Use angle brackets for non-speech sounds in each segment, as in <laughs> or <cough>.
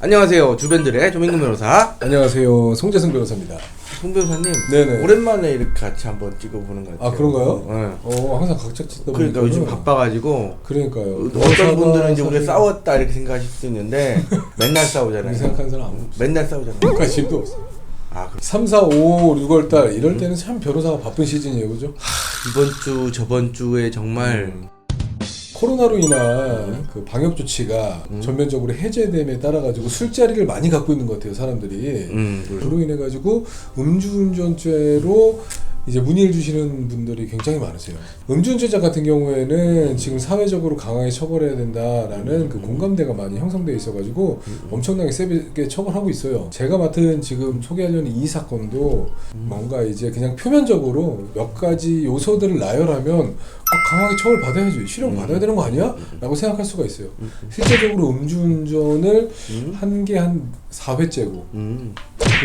안녕하세요 주변들의 조민근 변호사 안녕하세요. 송재승 변호사입니다. 송 변호사님 네네. 오랜만에 이렇게 같이 한번 찍어보는 것 같아요 아 그런가요? 네. 어 항상 각자 찍다 그러니까 보니까 요즘 바빠가지고 그러니까요. 어떤 분들은 이제 우리가 사실 싸웠다 이렇게 생각하실 수 있는데 <laughs> 맨날 싸우잖아요 생각하는 사람 아무 맨날 싸우잖아요 관심도 없어. 아 그래. 3, 4, 5, 6월 달 이럴 때는 참 변호사가 바쁜 시즌이에요, 그죠? 이번 주 저번 주에 정말 음. 코로나로 인한 그 방역 조치가 음. 전면적으로 해제됨에 따라 가지고 술자리를 많이 갖고 있는 것 같아요, 사람들이. 음, 그래서 그로 인해 가지고 음주운전죄로 이제 문의를 주시는 분들이 굉장히 많으세요. 음주운전자 같은 경우에는 지금 사회적으로 강하게 처벌해야 된다라는 그 공감대가 많이 형성돼 있어가지고 엄청나게 세게 처벌하고 있어요. 제가 맡은 지금 소개하려는 이 사건도 뭔가 이제 그냥 표면적으로 몇 가지 요소들을 나열하면 아, 강하게 처벌 받아야지 실형 받아야 되는 거 아니야? 라고 생각할 수가 있어요. 실제적으로 음주운전을 음. 한게 한 4회째고 음.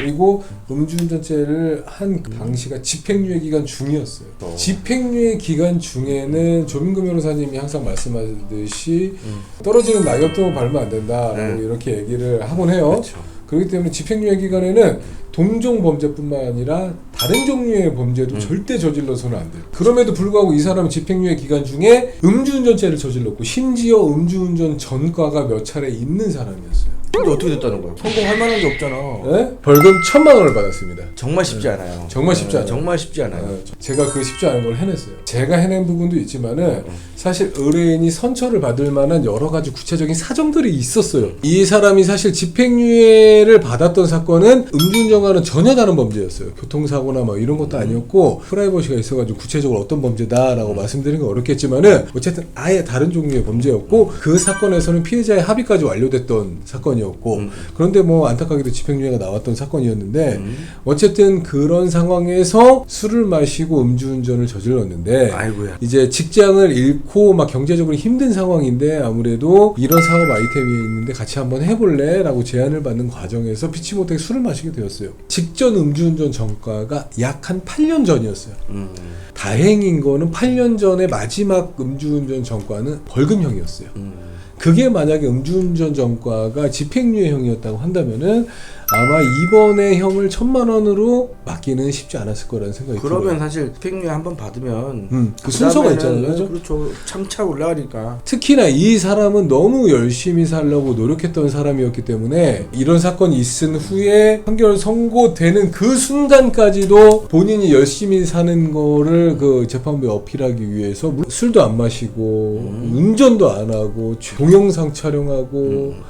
그리고 음주운전죄를 한 당시가 집행유예 기간 중이었어요. 어. 집행유예 기간 중에는 조민구 변호사님이 항상 말씀하듯이 음. 떨어지는 낙엽도 밟으면 안 된다라고 네. 이렇게 얘기를 하곤 해요. 그렇죠 그렇기 때문에 집행유예 기간에는 동종 범죄뿐만 아니라 다른 종류의 범죄도 음. 절대 저질러서는 안 돼요. 그럼에도 불구하고 이 사람은 집행유예 기간 중에 음주운전죄를 저질렀고 심지어 음주운전 전과가 몇 차례 있는 사람이었어요. 근데 어떻게 됐다는 거야 성공할 만한 게 없잖아 네? 벌금 천만 원을 받았습니다. 정말 쉽지 않아요 정말 쉽지 네, 않아요. 정말 쉽지 않아요 어, 제가 그 쉽지 않은 걸 해냈어요. 제가 해낸 부분도 있지만은 사실 의뢰인이 선처를 받을 만한 여러 가지 구체적인 사정들이 있었어요. 이 사람이 사실 집행유예를 받았던 사건은 음주운전과는 전혀 다른 범죄였어요. 교통사고나 뭐 이런 것도 아니었고 프라이버시가 있어가지고 구체적으로 어떤 범죄다라고 말씀드리는 건 어렵겠지만은 어쨌든 아예 다른 종류의 범죄였고 그 사건에서는 피해자의 합의까지 완료됐던 사건이 었고 음. 그런데 뭐 안타깝게도 집행유예가 나왔던 사건이었는데 음. 어쨌든 그런 상황에서 술을 마시고 음주운전을 저질렀는데 아이고야 이제 직장을 잃고 막 경제적으로 힘든 상황인데 아무래도 이런 사업 아이템이 있는데 같이 한번 해볼래? 라고 제안을 받는 과정에서 피치 못하게 술을 마시게 되었어요. 직전 음주운전 전과가 약 한 8년 전이었어요. 음. 다행인 거는 8년 전에 마지막 음주운전 전과는 벌금형이었어요. 음. 그게 만약에 음주운전 전과가 집행유예형이었다고 한다면은 아마 이번에 형을 천만 원으로 막기는 쉽지 않았을 거라는 생각이 그러면 들어요. 사실 집행유예 한번 받으면 음, 그 순서가 있잖아요. 그죠? 그렇죠 참차 올라가니까 특히나 이 사람은 너무 열심히 살려고 노력했던 사람이었기 때문에 이런 사건이 있은 후에 판결 선고되는 그 순간까지도 본인이 열심히 사는 거를 그 재판부에 어필하기 위해서 술도 안 마시고 음. 운전도 안 하고 동영상 촬영하고 음.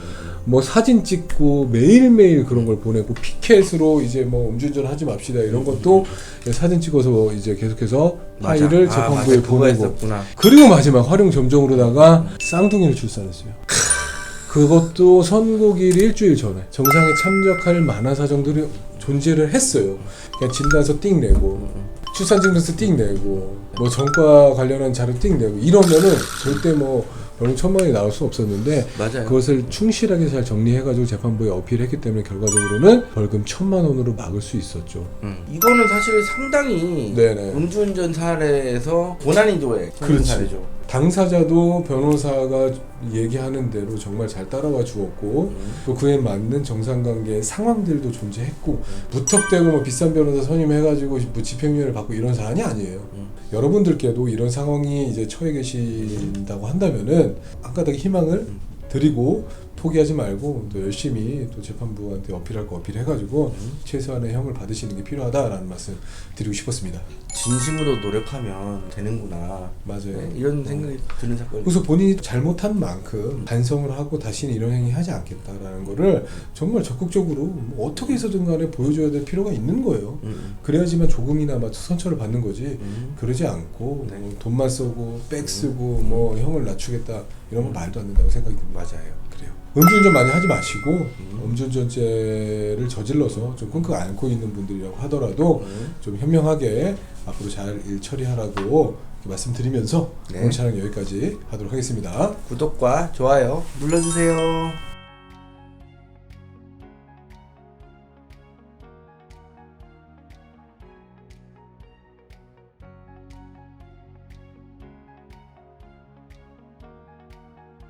뭐 사진 찍고 매일매일 그런 걸 보내고 피켓으로 이제 뭐 음주운전 하지 맙시다 이런 것도 사진 찍어서 이제 계속해서 맞아. 파일을 아, 재판부에 맞아. 그거 보내고 했었구나 그리고 마지막 활용 점정으로다가 쌍둥이를 출산했어요. 그것도 선고일 일주일 전에 정상에 참석할 만한 사정들이 존재를 했어요. 그냥 진단서 띵 내고 출산증명서 띵 내고 뭐 전과 관련한 자료 띵 내고 이러면은 절대 뭐 벌금 천만 원이 나올 수 없었는데 맞아요 그것을 충실하게 잘 정리해가지고 재판부에 어필했기 때문에 결과적으로는 벌금 천만 원으로 막을 수 있었죠. 음. 이거는 사실 상당히 네네. 음주운전 사례에서 고난이도의 그렇지. 사례죠 당사자도 변호사가 얘기하는 대로 정말 잘 따라와 주었고 음. 또 그에 맞는 정상관계 상황들도 존재했고 무턱대고 뭐 비싼 변호사 선임해가지고 뭐 집행유예를 받고 이런 사안이 아니에요. 음. 여러분들께도 이런 상황이 이제 처해 계신다고 한다면은 한 가닥 희망을 드리고 포기하지 말고 또 열심히 또 재판부한테 어필할 거 어필해가지고 최소한의 형을 받으시는 게 필요하다라는 말씀 드리고 싶었습니다. 진심으로 노력하면 되는구나 맞아요. 네, 이런 생각이 드는 사건이 그래서 본인이 잘못한 만큼 반성을 하고 다시는 이런 행위 하지 않겠다라는 거를 정말 적극적으로 뭐 어떻게 해서든 간에 보여줘야 될 필요가 있는 거예요. 음. 그래야지만 조금이나마 선처를 받는 거지. 음. 그러지 않고 네. 뭐 돈만 쓰고 백 쓰고 뭐 형을 낮추겠다 이런 건 말도 안 된다고 생각이 듭니다. 맞아요 그래요. 음주운전 많이 하지 마시고 음 주운전죄를 저질러서 좀 끙끙 앓고 있는 분들이라고 하더라도 음. 좀 현명하게 앞으로 잘 일 처리하라고 이렇게 말씀드리면서 네. 오늘 촬영 여기까지 하도록 하겠습니다. 구독과 좋아요 눌러주세요